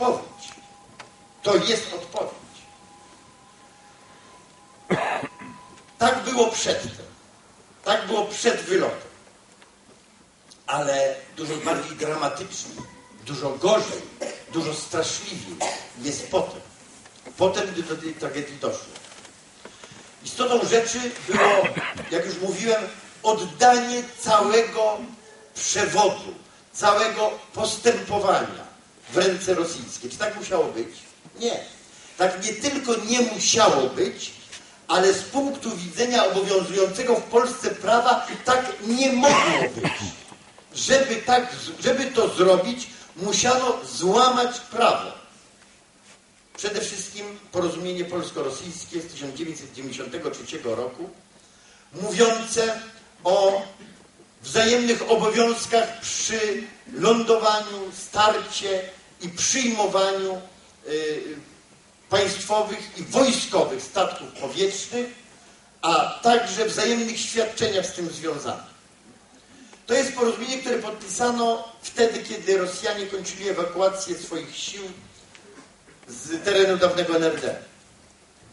odpowiedź. To jest odpowiedź. Tak było przedtem. Tak było przed wylotem. Ale dużo bardziej dramatycznie, dużo gorzej, dużo straszliwiej jest potem. Potem, gdy do tej tragedii doszło. Istotą rzeczy było, jak już mówiłem, oddanie całego przewodu, całego postępowania w ręce rosyjskie. Czy tak musiało być? Nie. Tak nie tylko nie musiało być, ale z punktu widzenia obowiązującego w Polsce prawa tak nie mogło być. Żeby, tak, żeby to zrobić, musiano złamać prawo. Przede wszystkim porozumienie polsko-rosyjskie z 1993 roku, mówiące o wzajemnych obowiązkach przy lądowaniu, starcie i przyjmowaniu y, państwowych i wojskowych statków powietrznych, a także wzajemnych świadczeniach z tym związanych. To jest porozumienie, które podpisano wtedy, kiedy Rosjanie kończyli ewakuację swoich sił z terenu dawnego NRD.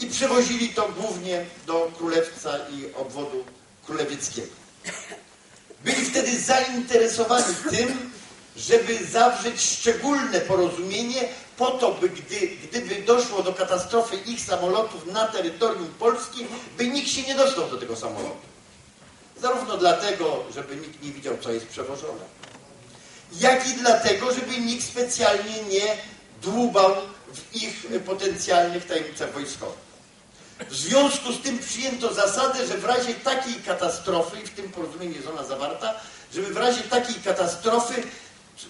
I przewozili to głównie do Królewca i obwodu królewieckiego. Byli wtedy zainteresowani tym, żeby zawrzeć szczególne porozumienie po to, by gdy, gdyby doszło do katastrofy ich samolotów na terytorium Polski, by nikt się nie dostał do tego samolotu. Zarówno dlatego, żeby nikt nie widział, co jest przewożone, jak i dlatego, żeby nikt specjalnie nie dłubał w ich potencjalnych tajemnicach wojskowych. W związku z tym przyjęto zasadę, że w razie takiej katastrofy, i w tym porozumieniu jest ona zawarta, żeby w razie takiej katastrofy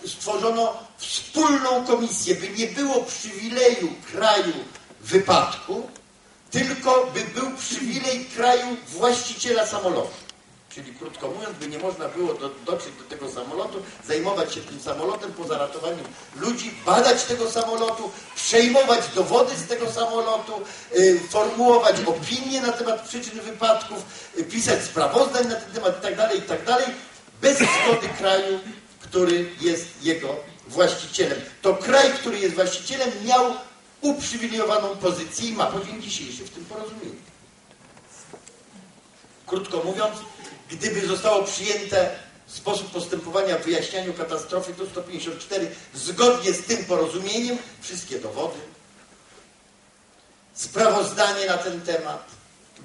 stworzono wspólną komisję, by nie było przywileju kraju wypadku, tylko by był przywilej kraju właściciela samolotu. Czyli krótko mówiąc, by nie można było do, dotrzeć do tego samolotu, zajmować się tym samolotem po zaratowaniu ludzi, badać tego samolotu, przejmować dowody z tego samolotu, y, formułować opinie na temat przyczyn wypadków, y, pisać sprawozdań na ten temat itd., tak itd., tak bez zgody kraju, który jest jego właścicielem. To kraj, który jest właścicielem, miał uprzywilejowaną pozycję i ma po dzień dzisiejszy w tym porozumieniu. Krótko mówiąc, gdyby zostało przyjęte sposób postępowania w wyjaśnianiu katastrofy tu 154 zgodnie z tym porozumieniem, wszystkie dowody, sprawozdanie na ten temat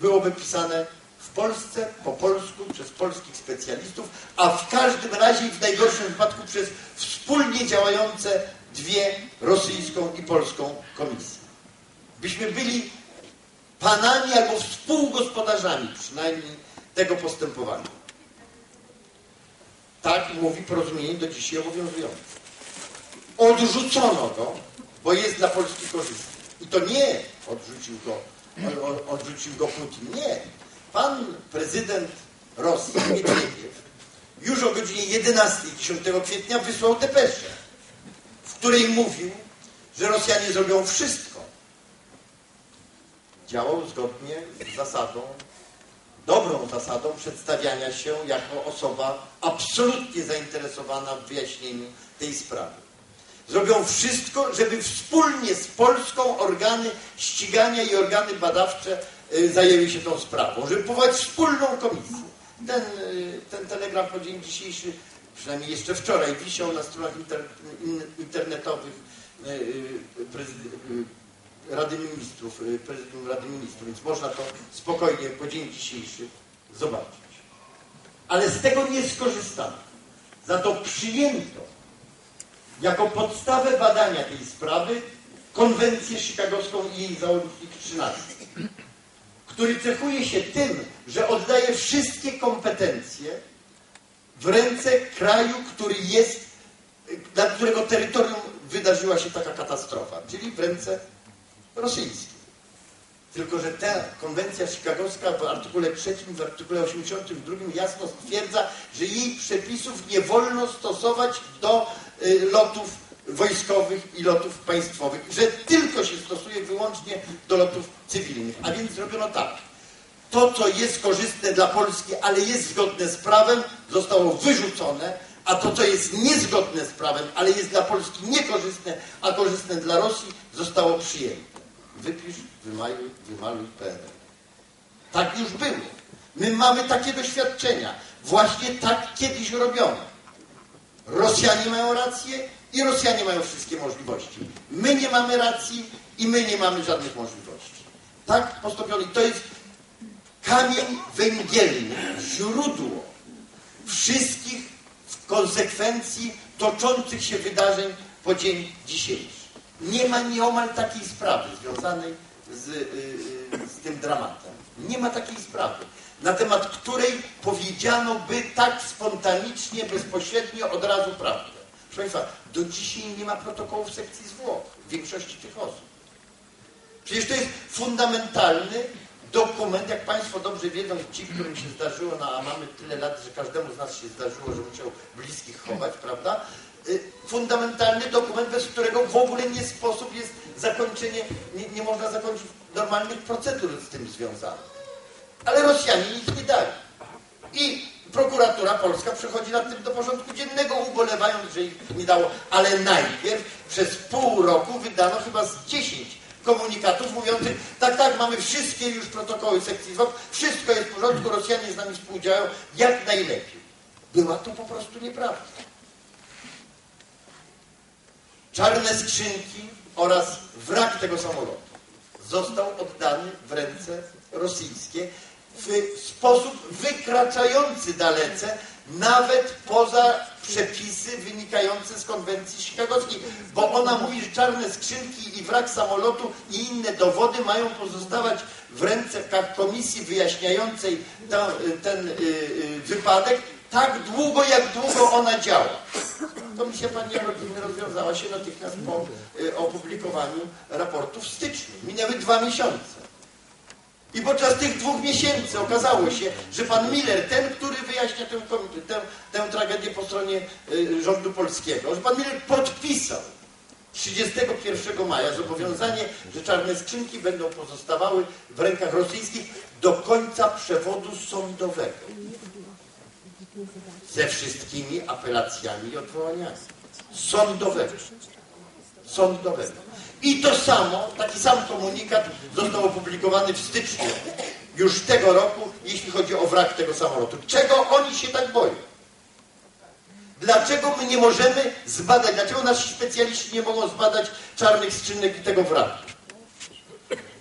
byłoby pisane w Polsce, po polsku, przez polskich specjalistów, a w każdym razie i w najgorszym wypadku przez wspólnie działające dwie rosyjską i polską komisje. Byśmy byli panami albo współgospodarzami przynajmniej tego postępowania. Tak mówi porozumienie do dzisiaj obowiązujące. Odrzucono go, bo jest dla Polski korzystny. I to nie odrzucił go, odrzucił go Putin. Nie. Pan prezydent Rosji, Miedwiediew, już o godzinie 11 10 kwietnia wysłał depeszę, w której mówił, że Rosjanie zrobią wszystko. Działał zgodnie z zasadą dobrą zasadą przedstawiania się jako osoba absolutnie zainteresowana w wyjaśnieniu tej sprawy. Zrobią wszystko, żeby wspólnie z Polską organy ścigania i organy badawcze zajęły się tą sprawą, żeby powołać wspólną komisję. Ten, y, ten telegram po dzień dzisiejszy, przynajmniej jeszcze wczoraj, wisiał na stronach inter, internetowych y, Rady Ministrów, y, prezydium Rady Ministrów, więc można to spokojnie po dzień dzisiejszy zobaczyć. Ale z tego nie skorzystano. Za to przyjęto jako podstawę badania tej sprawy konwencję chicagowską i jej załącznik 13, który cechuje się tym, że oddaje wszystkie kompetencje w ręce kraju, który jest, na którego terytorium wydarzyła się taka katastrofa, czyli w ręce rosyjski. Tylko, że ta konwencja chicagowska w artykule 3, w artykule 82 jasno stwierdza, że jej przepisów nie wolno stosować do y, lotów wojskowych i lotów państwowych, że tylko się stosuje wyłącznie do lotów cywilnych. A więc zrobiono tak. To, co jest korzystne dla Polski, ale jest zgodne z prawem, zostało wyrzucone, a to, co jest niezgodne z prawem, ale jest dla Polski niekorzystne, a korzystne dla Rosji, zostało przyjęte. Wypisz, wymaluj, wymaluj PRL. Tak już było. My mamy takie doświadczenia. Właśnie tak kiedyś robiono. Rosjanie mają rację i Rosjanie mają wszystkie możliwości. My nie mamy racji i my nie mamy żadnych możliwości. Tak postąpiono. I to jest kamień węgielny, źródło wszystkich konsekwencji toczących się wydarzeń po dzień dzisiejszy. Nie ma nieomal takiej sprawy związanej z, yy, z tym dramatem. Nie ma takiej sprawy, na temat której powiedziano by tak spontanicznie, bezpośrednio od razu prawdę. Proszę Państwa, do dzisiaj nie ma protokołów sekcji zwłok w większości tych osób. Przecież to jest fundamentalny dokument, jak Państwo dobrze wiedzą, ci, którym się zdarzyło, no, a mamy tyle lat, że każdemu z nas się zdarzyło, że musiał bliskich chować, prawda? Y, fundamentalny dokument, bez którego w ogóle nie sposób jest zakończenie, nie, nie można zakończyć normalnych procedur z tym związanych. Ale Rosjanie nic nie dali. Prokuratura polska przechodzi nad tym do porządku dziennego, ubolewając, że ich nie dało. Ale najpierw przez pół roku wydano chyba z 10 komunikatów mówiących, tak, tak, mamy wszystkie już protokoły sekcji zwłok, wszystko jest w porządku, Rosjanie z nami współdziałają jak najlepiej. Była to po prostu nieprawda. Czarne skrzynki oraz wrak tego samolotu został oddany w ręce rosyjskie w sposób wykraczający dalece nawet poza przepisy wynikające z konwencji chicagowskiej, bo ona mówi, że czarne skrzynki i wrak samolotu i inne dowody mają pozostawać w rękach komisji wyjaśniającej ta, ten y, y, wypadek tak długo, jak długo ona działa. Komisja Pani Rodziny rozwiązała się natychmiast po y, opublikowaniu raportu w styczniu. Minęły dwa miesiące. I podczas tych dwóch miesięcy okazało się, że pan Miller, ten, który wyjaśnia tę, tę, tę tragedię po stronie y, rządu polskiego, że pan Miller podpisał 31 maja zobowiązanie, że czarne skrzynki będą pozostawały w rękach rosyjskich do końca przewodu sądowego. Ze wszystkimi apelacjami i odwołaniami. Sądowego. Sądowego. I to samo, taki sam komunikat został opublikowany w styczniu już tego roku, jeśli chodzi o wrak tego samolotu. Czego oni się tak boją? Dlaczego my nie możemy zbadać, dlaczego nasi specjaliści nie mogą zbadać czarnych skrzynek i tego wraku?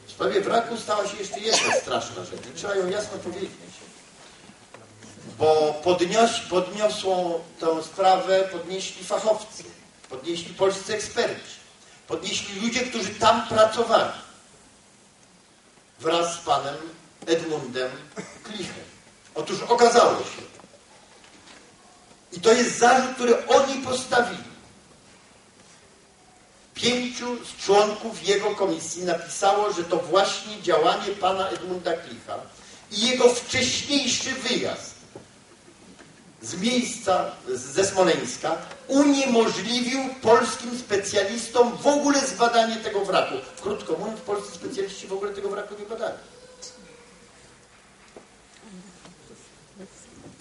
W sprawie wraku stała się jeszcze jedna straszna rzecz trzeba ją jasno powiedzieć. Bo podnios, podniosłą tę sprawę, podnieśli fachowcy, podnieśli polscy eksperci podnieśli ludzie, którzy tam pracowali wraz z panem Edmundem Klichem. Otóż okazało się, i to jest zarzut, który oni postawili. Pięciu z członków jego komisji napisało, że to właśnie działanie pana Edmunda Klicha i jego wcześniejszy wyjazd z miejsca, ze Smoleńska, uniemożliwił polskim specjalistom w ogóle zbadanie tego wraku. Krótko mówiąc, polscy specjaliści w ogóle tego wraku nie badali.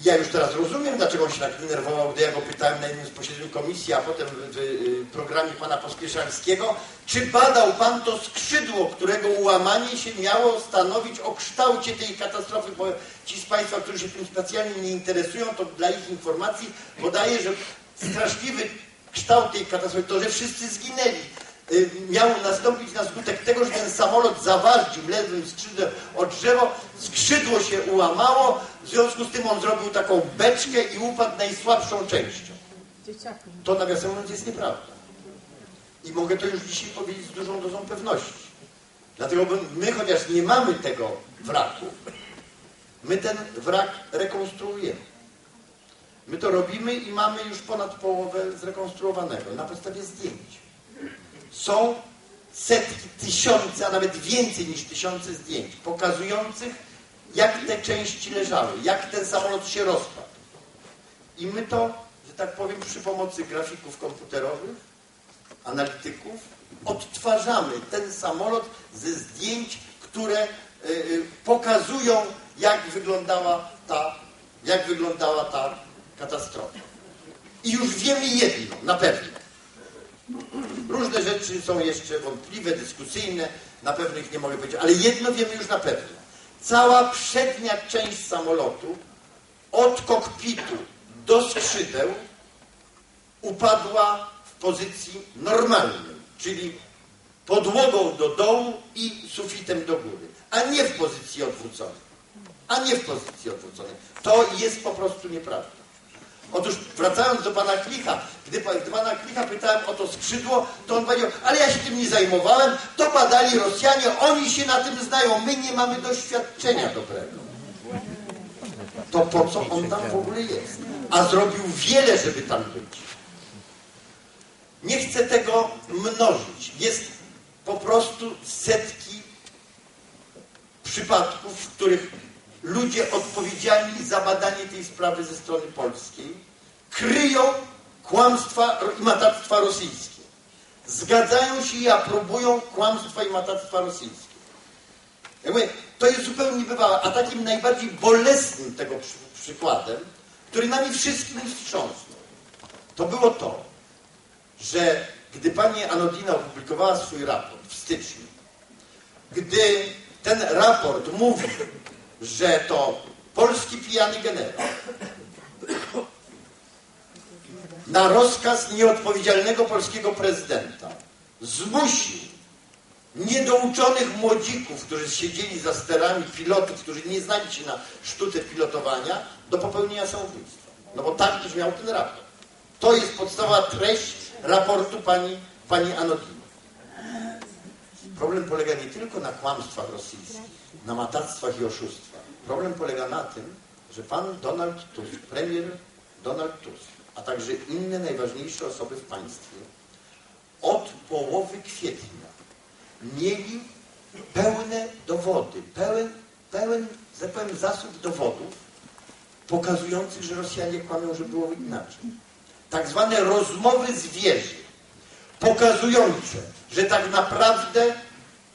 Ja już teraz rozumiem, dlaczego on się tak denerwował, gdy ja go pytałem na jednym z posiedzeń komisji, a potem w programie pana Pospieszalskiego, czy badał pan to skrzydło, którego ułamanie się miało stanowić o kształcie tej katastrofy, bo ci z Państwa, którzy się tym specjalnie nie interesują, to dla ich informacji podaje, że straszliwy kształt tej katastrofy, to, że wszyscy zginęli, y, miał nastąpić na skutek tego, że ten samolot zawardził lewym skrzydłem o drzewo, skrzydło się ułamało, w związku z tym on zrobił taką beczkę i upadł najsłabszą częścią. To nawiasem mówiąc jest nieprawda. I mogę to już dzisiaj powiedzieć z dużą dozą pewności. Dlatego my, chociaż nie mamy tego wraku, my ten wrak rekonstruujemy. My to robimy i mamy już ponad połowę zrekonstruowanego na podstawie zdjęć. Są setki, tysiące, a nawet więcej niż tysiące zdjęć pokazujących, jak te części leżały, jak ten samolot się rozpadł. I my to, że tak powiem, przy pomocy grafików komputerowych, analityków, odtwarzamy ten samolot ze zdjęć, które y, y, pokazują, jak wyglądała ta, jak wyglądała ta katastrofa. I już wiemy jedno, na pewno. Różne rzeczy są jeszcze wątpliwe, dyskusyjne, na pewno ich nie mogę powiedzieć, ale jedno wiemy już na pewno. Cała przednia część samolotu od kokpitu do skrzydeł upadła w pozycji normalnej, czyli podłogą do dołu i sufitem do góry, a nie w pozycji odwróconej. A nie w pozycji odwróconej. To jest po prostu nieprawda. Otóż wracając do pana Klicha, gdy, gdy pana Klicha pytałem o to skrzydło, to on powiedział, ale ja się tym nie zajmowałem, to badali Rosjanie, oni się na tym znają, my nie mamy doświadczenia dobrego. To po co on tam w ogóle jest? A zrobił wiele, żeby tam być. Nie chcę tego mnożyć. Jest po prostu setki przypadków, w których ludzie odpowiedzialni za badanie tej sprawy ze strony polskiej kryją kłamstwa i matactwa rosyjskie. Zgadzają się i aprobują kłamstwa i matactwa rosyjskie. Ja mówię, to jest zupełnie niebywałe, a takim najbardziej bolesnym tego przy, przykładem, który nami wszystkimi wstrząsnął, to było to, że gdy pani Anodina opublikowała swój raport w styczniu, gdy ten raport mówi, że to polski pijany generał na rozkaz nieodpowiedzialnego polskiego prezydenta zmusił niedouczonych młodzików, którzy siedzieli za sterami pilotów, którzy nie znali się na sztuce pilotowania, do popełnienia samobójstwa. No bo tak brzmiał ten raport. To jest podstawowa treść raportu pani, pani Anodiny. Problem polega nie tylko na kłamstwach rosyjskich, na matactwach i oszustwach. Problem polega na tym, że pan Donald Tusk, premier Donald Tusk, a także inne najważniejsze osoby w państwie od połowy kwietnia mieli pełne dowody, pełen, pełen, tak powiem, zasób dowodów pokazujących, że Rosjanie kłamią, że było inaczej. Tak zwane rozmowy z wieży, pokazujące, że tak naprawdę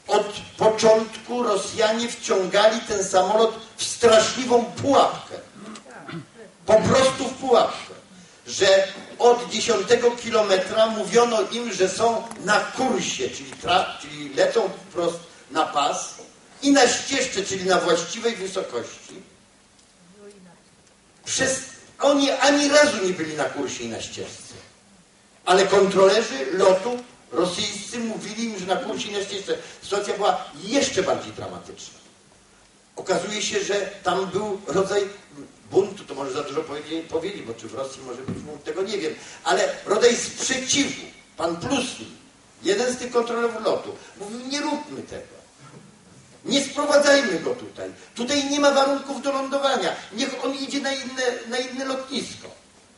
od początku Rosjanie wciągali ten samolot w straszliwą pułapkę. Po prostu w pułapkę. Że od 10 kilometra mówiono im, że są na kursie, czyli, czyli lecą wprost na pas i na ścieżce, czyli na właściwej wysokości. Przez, oni ani razu nie byli na kursie i na ścieżce. Ale kontrolerzy lotu rosyjscy mówili im, że na kursie i na ścieżce sytuacja była jeszcze bardziej dramatyczna. Okazuje się, że tam był rodzaj buntu, to może za dużo powiedzieć, bo czy w Rosji może być bunt, tego nie wiem, ale rodzaj sprzeciwu. Pan Plusny, jeden z tych kontrolerów lotu, mówił, nie róbmy tego. Nie sprowadzajmy go tutaj. Tutaj nie ma warunków do lądowania. Niech on idzie na inne, na inne lotnisko.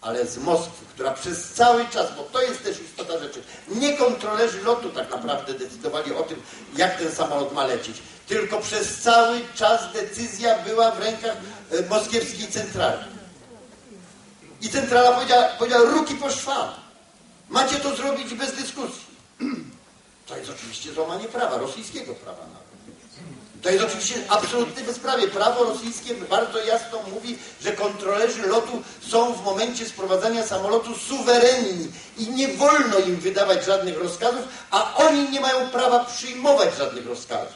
Ale z Moskwy, która przez cały czas, bo to jest też istota rzeczy, nie kontrolerzy lotu tak naprawdę decydowali o tym, jak ten samolot ma lecieć, tylko przez cały czas decyzja była w rękach e, moskiewskiej centrali. I centrala powiedziała, powiedziała ruki po. Macie to zrobić bez dyskusji. To jest oczywiście złamanie prawa, rosyjskiego prawa nawet. To jest oczywiście absolutne bezprawie. Prawo rosyjskie bardzo jasno mówi, że kontrolerzy lotu są w momencie sprowadzania samolotu suwerenni i nie wolno im wydawać żadnych rozkazów, a oni nie mają prawa przyjmować żadnych rozkazów.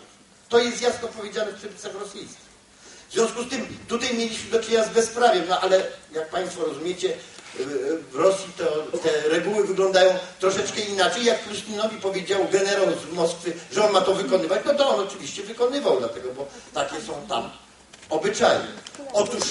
To jest jasno powiedziane w przepisach rosyjskich. W związku z tym tutaj mieliśmy do czynienia z bezprawiem, no ale jak Państwo rozumiecie, w Rosji to, te reguły wyglądają troszeczkę inaczej. Jak Krustinowi powiedział generał z Moskwy, że on ma to wykonywać, no to on oczywiście wykonywał, dlatego, bo takie są tam obyczaje. Otóż